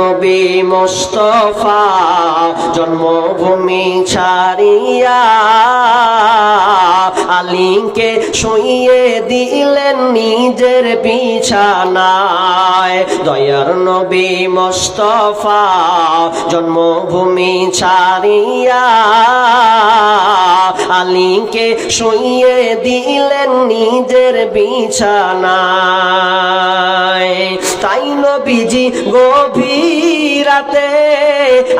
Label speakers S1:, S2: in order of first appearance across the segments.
S1: নবী মোস্তফা জন্মভূমি ছাড়িয়া আলীকে শুইয়ে দিলেন নিজের বিছানায়। দয়ার নবী মোস্তফা জন্মভূমি ছাড়িয়া আলীকে শুইয়ে দিলেন নিজের বিছানায়। তাই নবীজি গভীরাতে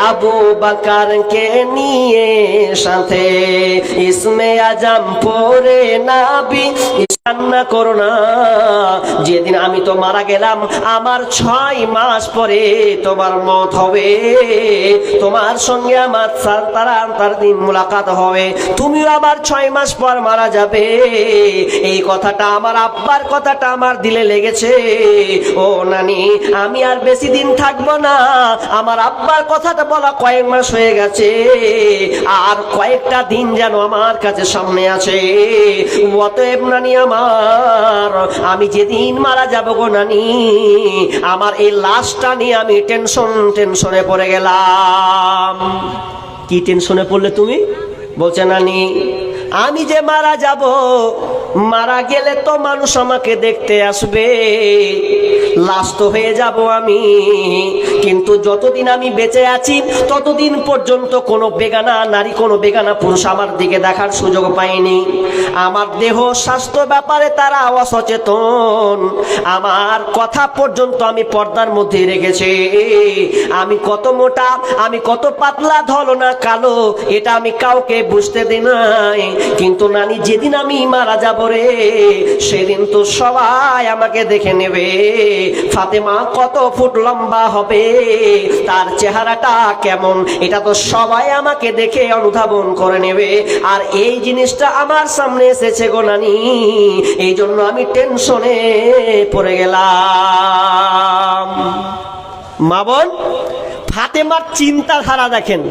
S1: আবু বাকারকে নিয়ে সাথে ইসমে আজম পরে নাবি কান্না করো না। যেদিন আমি তো মারা গেলাম, আমার ছয় মাস পরে তোমার মত হবে। তোমার সঙ্গে আমার সা- তারা, তার দিন মুলাকাত হবে। তুমিও আবার ছয় মাস পর মারা যাবে। এই কথাটা আমার আব্বার কথাটা আমার দিলে লেগেছে। ও নানি, আমি আর বেশি দিন থাকব না। আমার আব্বার কথাটা বলা কয়েক মাস হয়ে গেছে। আর কয়েকটা দিন যেন আমার কাছে সামনে আছে। অতএব নানি, আমার আমি যেদিন মারা যাব গো নানি, আমার এই লাশটা নিয়ে আমি টেনশন টেনশনে পড়ে গেলাম। কি টেনশনে পড়লে তুমি? বলছে, নানি, আমি যে মারা যাব মারা গেলে তো মানুষ আমাকে দেখতে আসবে। তো হয়ে যাব আমি। কিন্তু যতদিন আমি বেঁচে আছি, ততদিন পর্যন্ত কোনো বেগানা নারী, কোনো বেগানা পুরুষ আমার দিকে দেখার সুযোগ পায়নি। আমার দেহ স্বাস্থ্য ব্যাপারে তারা অসচেতন। আমার কথা পর্যন্ত আমি পর্দার মধ্যে রেখেছি। আমি কত মোটা, আমি কত পাতলা, ধলো না কালো, এটা আমি কাউকে বুঝতে দিই নাই। কিন্তু নানি, যেদিন আমি মারা যাব রে সেদিন তো সবাই আমাকে দেখে নেবে। ফাতেমা কত ফুট লম্বা হবে, তার চেহারাটা কেমন, এটা তো সবাই আমাকে দেখে অনুধাবন করে নেবে। আর এই জিনিসটা আমার সামনে এসেছে গো নানি, এই জন্য আমি টেনশনে পড়ে গেলাম। মা বোন, ফাতেমার চিন্তাধারা দেখেন।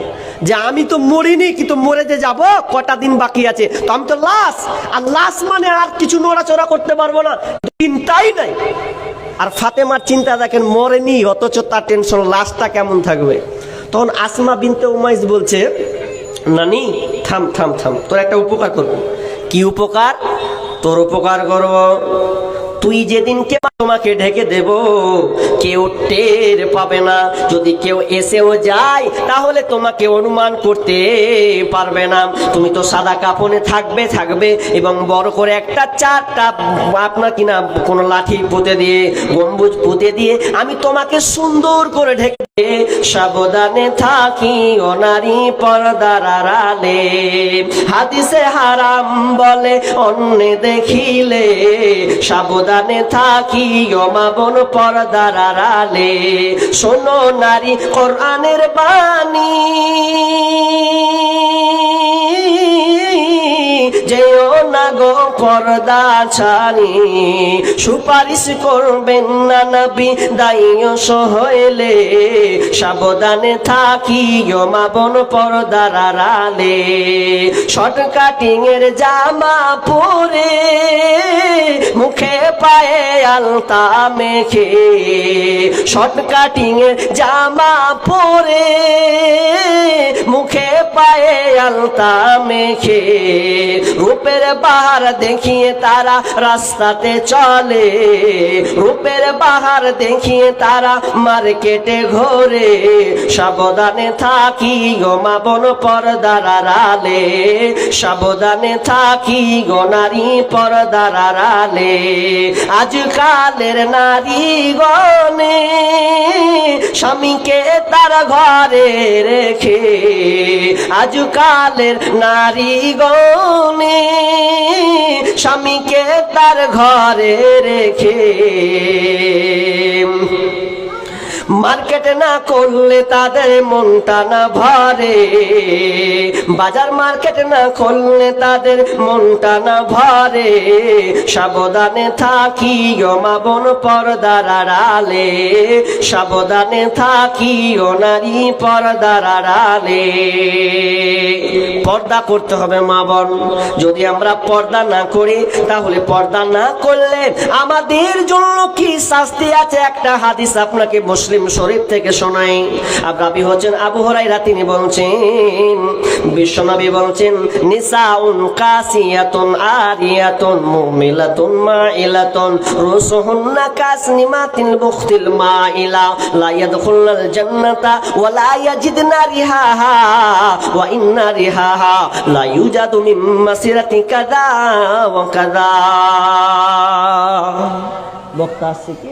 S1: যে আমি তো মরিনি কিন্তু মরে যে যাব? কটা দিন বাকি আছে? তো আমি তো লাশ। আর লাশ মানে আর কিছু নড়াচড়া করতে পারব না। চিন্তাই নাই। আর ফাতেমার চিন্তা দেখেন, মরেনি, অথচ তার টেনশন লাশটা কেমন থাকবে? তখন আসমা বিনতে উমাইস বলছে, নানি, থাম থাম থাম, তোর একটা উপকার করব। কি উপকার? তোর উপকার করব, তুই যেদিনকে তোমাকে ঢেকে দেব। কেউ টের পাবে না। যদি কেউ এসেও যায়, তাহলে তোমাকে অনুমান করতে পারবে না। তুমি তো সাদা কাপড়ে থাকবে থাকবে এবং বড় করে একটা চারটা আপনার কিনা কোনো লাঠি পুঁতে দিয়ে, গম্বুজ পুঁতে দিয়ে আমি তোমাকে সুন্দর করে ঢেকে সাবধানে থাকি ও নারী পর্দার আড়ালে। হাদিসে হারাম বলে, অন্য দেখিলে। সাবধানে থাকি মাবন পর্দার আড়ালে। শোনো নারী কোরআনের বাণী। যেও না গো পর্দা ছাড়ি সুপারিশ করবেন না নবী দায়ীয় সহলে। সাবধানে থাকি গো মা বোন পর্দার আড়ালে। শর্ট কাটিং এর জামা পরে মুখে পায়ে আলতা মেখে। শর্ট কাটিং এর জামা পরে মুখে পায়ে আলতা মেখে। রূপের বাহার দেখিয়ে তারা রাস্তাতে চলে। রূপের বাহার দেখিয়ে তারা মার্কেটে ঘোরে। সাবধানে থাকি গো মা বোন পর্দার আড়ালে। সাবধানে থাকি গো নারী পর্দার আড়ালে। আজকালের নারী গনে স্বামীকে তার ঘরে রেখে আজকালের নারী গনে স্বামীকে তার ঘরে রেখে। মার্কেট না করলে তাদের মনটা না ভরে। বাজার মার্কেট না করলে তাদের মনটা না ভরে। সাবধানে থাকি বোন পর্দার আড়ালে। সাবধানে থাকি নারী পর্দার আড়ালে। পর্দা করতে হবে মা বোন। যদি আমরা পর্দা না করি, তাহলে পর্দা না করলে আমাদের জন্য কি শাস্তি আছে? একটা হাদিস আপনাকে মুসলিম মুসলিম শরীফ থেকে শোনাই। আর রাবি হচ্ছেন আবু হরাইরা তিনি বলছেন, বিশ্বনবী বলছেন, নিসাউন কাসিয়াতুন আরিয়াতুন মুমিলাতুন মাইলাতুন, রুসুহুন্না কাসনিমাতিল বুখতিল মাইলা, লা ইয়াদখুলনাল জান্নাতা ওয়া লা ইয়াজিদনা রিহাহা, ওয়া ইন্না রিহাহা, লা ইউজাদু মিন মাসিরাতি কাযা ওয়া কাযা। বক্তা আসছে কি?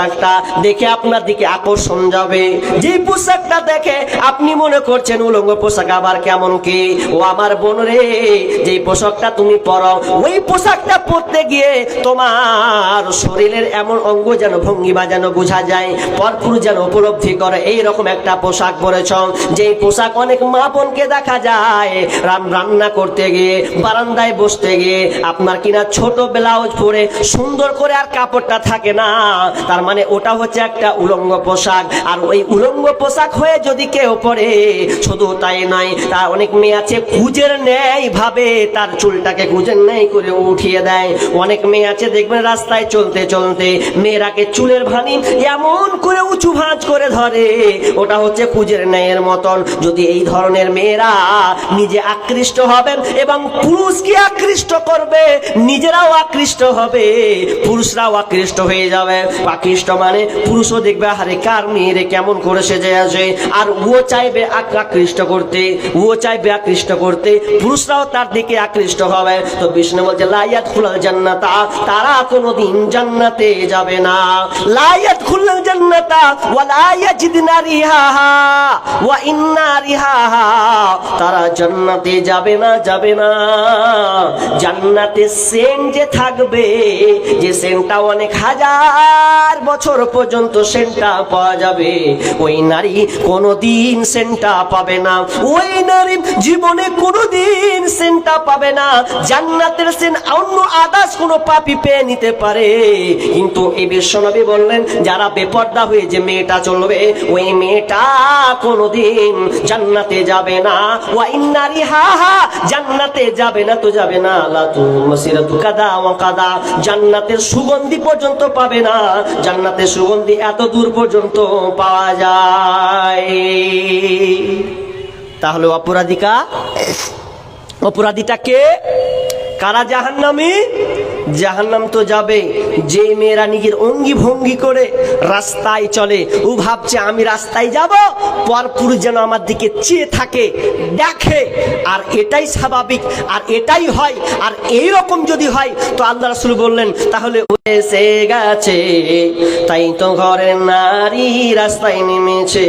S1: পোশাকটা দেখে আপনার দিকে আকর্ষণ যাবে। যেই পোশাকটা দেখে আপনি মনে করছেন, উলঙ্গ পোশাক আবার কেমন কি? ও আমার বোন রে, যেই পোশাকটা তুমি পরো, ওই পোশাকটা পরতে গিয়ে তোমার শরীরের এমন অঙ্গ যেন ভঙ্গিমা যেন বোঝা যায় পরপুর যেন উপলব্ধি করে। এই রকম একটা পোশাক পরেছ যে পোশাক অনেক মা বোনকে দেখা যায়, রান রান্না করতে গিয়ে, বারান্দায় বসতে গিয়ে, আপনার কিনা ছোট ব্লাউজ পরে সুন্দর করে আর কাপড়টা থাকে না, তার মানে ওটা হচ্ছে একটা উলঙ্গ পোশাক। আর ওই উলঙ্গ পোশাক হয়ে যদি কেউ পরে, শুধু তাই নয় তার অনেক মেয়ে আছে কুজের ন্যায় ভাবে তার চুলটাকে কুজের ন্যায় করে উঠিয়ে দেয়। অনেক মেয়ে আছে, দেখবেন রাস্তায় চলতে চলতে মেয়েরাকে চুলের ভানি এমন করে উঁচু ভাঁজ করে ধরে। ওটা হচ্ছে কুজের ন্যায়ের মতন। যদি এই ধরনের মেয়েরা নিজে আকৃষ্ট হবেন এবং পুরুষকে আকৃষ্ট করবে, নিজেরাও আকৃষ্ট হবে, পুরুষরাও আকৃষ্ট হয়ে যাবে। আকৃষ্ট মানে পুরুষও দেখবে আরে কার মেয়েরে কেমন করে সেজে আছে আর ও চাইবে আকৃষ্ট করতে, ও চাইবে আকৃষ্ট করতে, পুরুষরাও তার দিকে আকৃষ্ট হবে। তো বিষ্ণু বলছে লাইয়াত খুলাল জান্নাতা তারা কোনোদিন জান্নাতে যাবে না। লাইয়াত খুলাল জান্নাতা ওয়া লা ইয়াজিদনা রিহাহা ওয়া ইন্না রিহাহা তারা জান্নাতে যাবে না যাবে না। জান্নাতে সেন্ট যে থাকবে, যে সেন্টটা অনেক হাজার বছর পর্যন্ত সেন্টটা পাওয়া যাবে। ওই নারী কোনোদিন সেন্টটা পাবে না। ওই নারী জীবনে কোনোদিন সেন্টটা পাবে না। জান্নাতের সেন অন্য আদার্স কোনো পাপি পেয়ে নিতে পারে। কিন্তু এই বিশ্বনবী বললেন, যারা বেপর্দা হয়ে যে মেয়েটা চলবে, ওই মেয়েটা কোনোদিন জান্নাতে যাবে না। ওয়াই নারী হা হা জান্নাতে যাবে না তো যাবে না। আল্লাহ তু কাদা ওয়া কাদা, জান্নাতের সুগন্ধি পর্যন্ত পাবে না। জান্নাতের সুগন্ধি এত দূর পর্যন্ত পাওয়া যায়। তাহলে অপরাধিকা অপরাধীটাকে কারা জাহান্নামী? জাহান্নাম তো যাবে। যে মেয়েরা নিজের অঙ্গি ভঙ্গি করে রাস্তায় চলে, ও ভাবছে, আমি রাস্তায় যাব, পরপুর যেন আমার দিকে চেয়ে থাকে, দেখে। আর এটাই স্বাভাবিক, আর এটাই হয়, আর এই রকম যদি হয়, তো আল্লাহ রাসূল বললেন, তাহলে এসে গেছে, তাই তো ঘরের নারী রাস্তায় নেমেছে,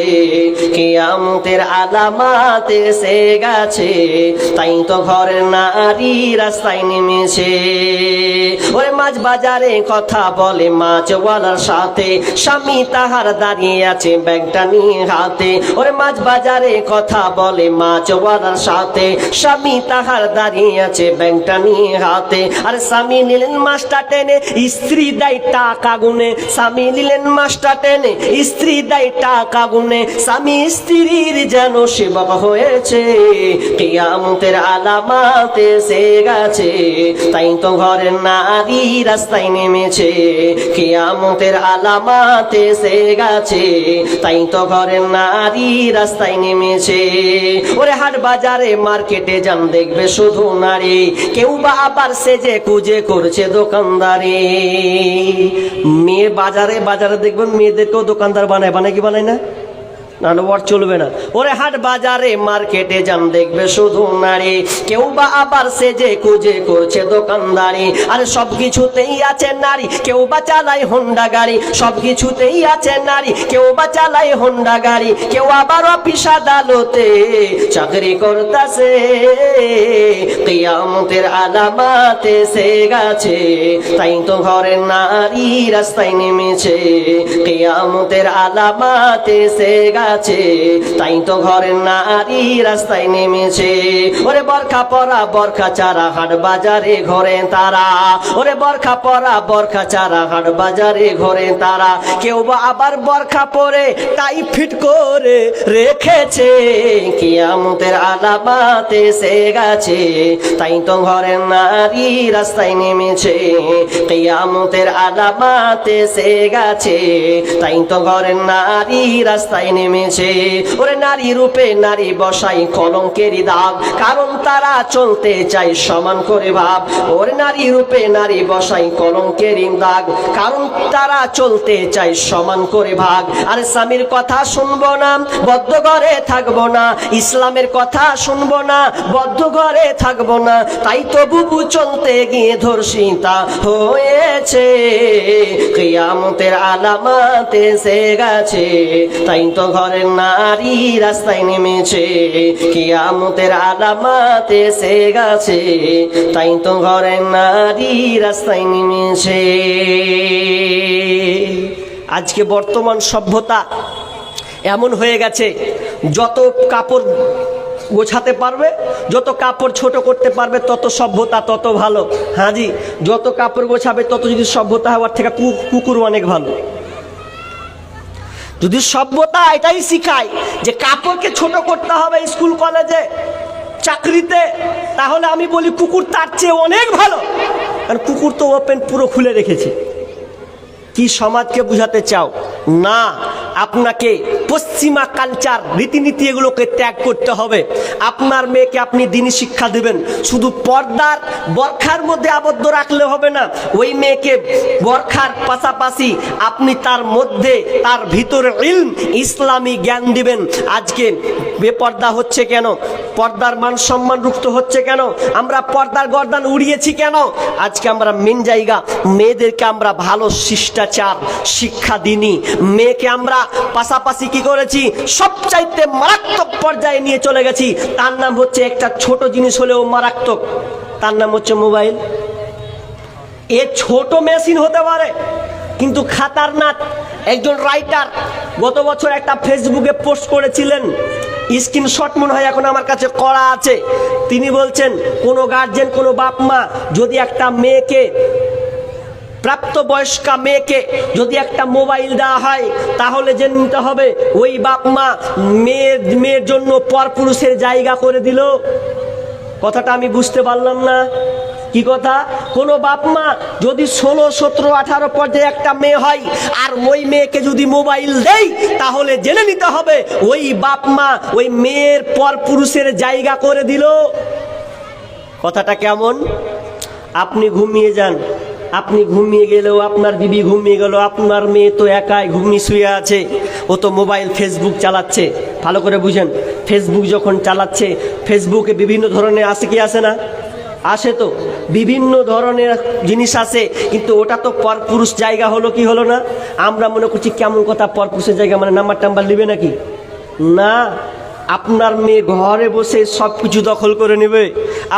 S1: কেয়ামতের আলামাত এসে গেছে, তাই তো ঘরের নারী রাস্তায় নেমেছে। ওরে মাছ বাজারে কথা বলে মাছওয়ালার সাথে। স্বামী তাহার দাঁড়িয়ে আছে ব্যাগটা নিয়ে হাতে। ওরে মাছ বাজারে কথা বলে মাছওয়ালার সাথে। স্বামী তাহার দাঁড়িয়ে আছে ব্যাগটা নিয়ে হাতে। আর স্বামী নিলেন মাছটা টেনে, স্ত্রী দেয় টাকা গুনে। স্বামী নিলেন মাছটা টেনে, স্ত্রী দেয় টাকা গুনে। স্বামী স্ত্রীর যেন সেবক হয়েছে, কিয়ামতের আলামাত এসে গেছে। তাই তো ঘরের নারী রাস্তায় নেমেছে, কিয়ামতের আলামাত এসে গেছে। তাই তো ঘরের নারী রাস্তায় নেমেছে। ওরে হাট বাজারে, মার্কেটে যান, দেখবে শুধু নারী। কেউ বা আবার সেজে কুজে করছে দোকানদারি। মেয়ে বাজারে বাজারে দেখবেন মেয়েদেরকেও দোকানদার বানায় বানায় কি বানায় না? ওর চলবে না। ওরে হাট বাজারে, মার্কেটে যান, দেখবে শুধু নারী। কেউ বা আবার সেজে কুজে করছে দোকানদারি। আরে সব কিছুতেই আছে নারী, কেউ বা চালায় হোন্ডা গাড়ি। সব কিছুতেই আছে নারী, কেউ বা চালায় হোন্ডা গাড়ি। কেউ আবার অফিস আদালতে চাকরি করতেছে। কিয়ামতের আলামাতে সে গেছে। তাই তো ঘরের নারী রাস্তায় নেমেছে। কিয়ামতের আলামাতে সে গেছে। তাই তো ঘরের নারী রাস্তায় নেমেছে। ওরে বরখা পরা, বরখা চারা হাট বাজারে ঘরে তারা। ওরে বরখা পরা, বরখা চারা হাট বাজারে ঘরে তারা। কেউ বা আবার বরখা পরে টাই ফিট করে রেখেছে। কিয়ামতের আলামাতে সে গেছে, তাই তো ঘরের নারী রাস্তায় নেমেছে। কিয়ামতের আলামাতে সে গেছে, তাই তো ঘরের নারী রাস্তায় নেমেছে ওরে নারী রূপে নারী বসাই কলঙ্কেরই দাগ, কারণ তারা চলতে চাই সমান করে ভাব। ওরে নারী রূপে নারী বসাই কলঙ্কেরই দাগ, কারণ তারা চলতে চাই সমান করে ভাগ। আরে স্বামীর কথা শুনব না, বদ্ধ ঘরে থাকব না, ইসলামের কথা শুনব না, বদ্ধ ঘরে থাকব না, তাই তো বুবু চলতে গিয়ে ধর্ষিতা হয়েছে। কিয়ামতের আলামাতে সে গেছে, তাই তো ঘরের নারী রাস্তায় নেমেছে, কিয়ামতের আলামাতে সে গেছে, তাই তো ঘরের নারী রাস্তায় নেমেছে। আজকে বর্তমান সভ্যতা এমন হয়ে গেছে, যত কাপড় গোছাতে পারবে, যত কাপড় ছোট করতে পারবে, তত সভ্যতা তত ভালো। হাজি, যত কাপড় গোছাবে, তত যদি সভ্যতা হওয়ার থেকে কু- কুকুর অনেক ভালো। যদি সভ্যতা এটাই শিখায় যে কাপড়কে ছোট করতে হবে স্কুল, কলেজে, চাকরিতে, তাহলে আমি বলি কুকুর তার চেয়ে অনেক ভালো। কারণ কুকুর তো ওপেন পুরো খুলে রেখেছে। কি সমাজকে বুঝাতে চাও? না আপনাকে পশ্চিমা কালচার রীতিনীতি এগুলোকে ত্যাগ করতে হবে। আপনার মেয়েকে আপনি দিনই শিক্ষা দেবেন। শুধু পর্দার বরখার মধ্যে আবদ্ধ রাখলে হবে না, ওই মেয়েকে বরখার পাশাপাশি আপনি তার মধ্যে তার ভিতরে ইলম, ইসলামী জ্ঞান দিবেন। আজকে বেপর্দা হচ্ছে কেন? পর্দার মান সম্মান রুক্ত হচ্ছে কেন? আমরা পর্দার গর্দান উড়িয়েছি কেন? আজকে আমরা মেন জায়গা, মেয়েদেরকে আমরা ভালো শিষ্টাচার, শিক্ষা দিনি মেয়েকে আমরা পাশাপাশি কি করেছি? সবচাইতে মারাত্মক পর্যায়ে নিয়ে চলে গেছি। তার নাম হচ্ছে একটা ছোট জিনিস হলেও মারাত্মক। তার নাম হচ্ছে মোবাইল। এ ছোট মেশিন হতে পারে, কিন্তু খাতারনাক একজন রাইটার গত বছর একটা ফেসবুকে পোস্ট করেছিলেন স্ক্রিনশট মনে হয় এখন আমার কাছে করা আছে। তিনি বলছেন, কোনো গার্জেন কোনো বাপ মা, যদি একটা মেয়েকে, প্রাপ্তবয়স্কা মেয়েকে যদি একটা মোবাইল দেওয়া হয়, তাহলে জেনে নিতে হবে? ওই বাপ মা মেয়ের মেয়ের জন্য পরপুরুষের জায়গা করে দিল। কথাটা আমি বুঝতে পারলাম না। কি কথা? কোনো বাপ মা যদি ষোলো, সতেরো, আঠারো পর্যায়ে একটা মেয়ে হয়, আর ওই মেয়েকে যদি মোবাইল দেয় তাহলে জেনে নিতে হবে ওই বাপ মা ওই মেয়ের পর পুরুষের জায়গা করে দিল। কথাটা কেমন? আপনি ঘুমিয়ে যান। আপনি ঘুমিয়ে গেলেও আপনার বিবি ঘুমিয়ে গেল, আপনার মেয়ে তো একাই ঘুমিয়ে শুয়ে আছে। ও তো মোবাইল ফেসবুক চালাচ্ছে। ভালো করে বুঝেন, ফেসবুক যখন চালাচ্ছে, ফেসবুকে বিভিন্ন ধরনের আসে কি আসে না? আসে তো। বিভিন্ন ধরনের জিনিস আছে, কিন্তু ওটা তো পরপুরুষ জায়গা হলো কি হলো না? আমরা মনে করছি কেমন কথা, পরপুরুষের জায়গা মানে নাম্বার টাম্বার নেবে নাকি? না, আপনার মেয়ে ঘরে বসে সব কিছু দখল করে নেবে।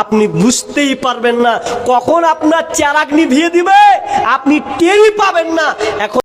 S1: আপনি বুঝতেই পারবেন না, কখন আপনার চারাগ্নি ভিয়ে দিবে, আপনি টেরই পাবেন না। এখন